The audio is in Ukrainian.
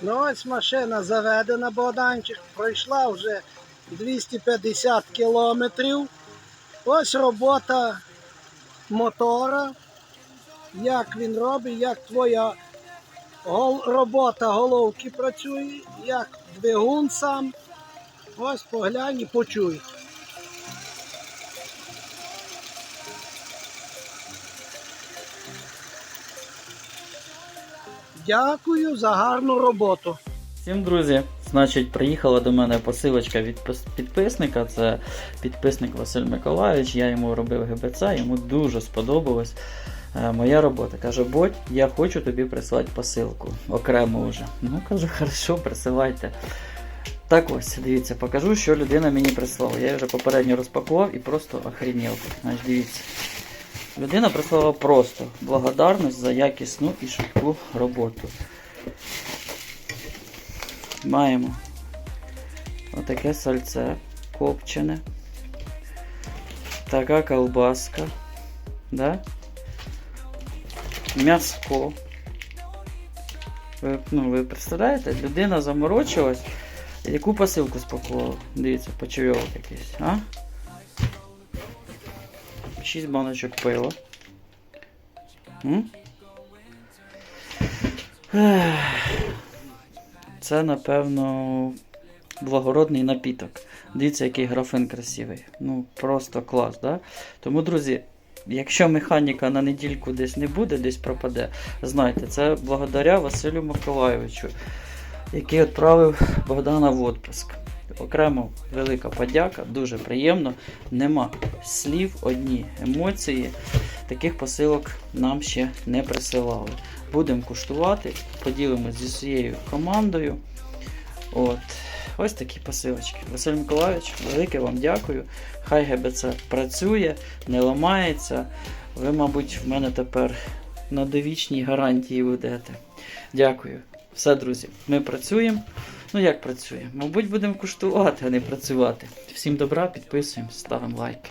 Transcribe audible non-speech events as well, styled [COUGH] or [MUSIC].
Ну ось машина заведена, Богданчик, пройшла вже 250 кілометрів. Ось робота мотора. Як він робить, як твоя робота головки працює, як двигун сам. Ось поглянь і почуй. Дякую за гарну роботу. Всім друзі, значить, приїхала до мене посилочка від підписника. Це підписник Василь Миколаївич. Я йому робив ГБЦ, йому дуже сподобалась е, моя робота. Каже, Бодь, я хочу тобі прислати посилку окремо вже. Ну, кажу, [LAUGHS] хорошо, присилайте. Так ось, дивіться, покажу, що людина мені прислала. Я вже попередньо розпакував і просто охренів. Значить, дивіться. Людина прислала просто благодарність за якісну і швидку роботу. Маємо отаке сальце копчене. Така колбаска. Да? М'яско. Ви, ну, ви представляєте, людина заморочилась. Яку посилку спакувала? Дивіться, почайовок якийсь, а? 6 баночок пива. Це, напевно, благородний напіток. Дивіться, який графин красивий. Ну, просто клас, да? Тому, друзі, якщо механіка на недільку десь не буде, десь пропаде, знайте, це благодаря Василю Миколайовичу, який відправив Богдана в відпуск. Окремо велика подяка, дуже приємно. Нема слів, одні емоції. Таких посилок нам ще не присилали. Будемо куштувати, поділимось зі своєю командою. От. Ось такі посилочки. Василь Миколаївич, велике вам дякую. Хай ГБЦ працює, не ламається. Ви, мабуть, в мене тепер на довічній гарантії будете. Дякую. Все, друзі, ми працюємо. Ну як працює? Мабуть, будемо куштувати, а не працювати. Всім добра, підписуємось, ставимо лайки.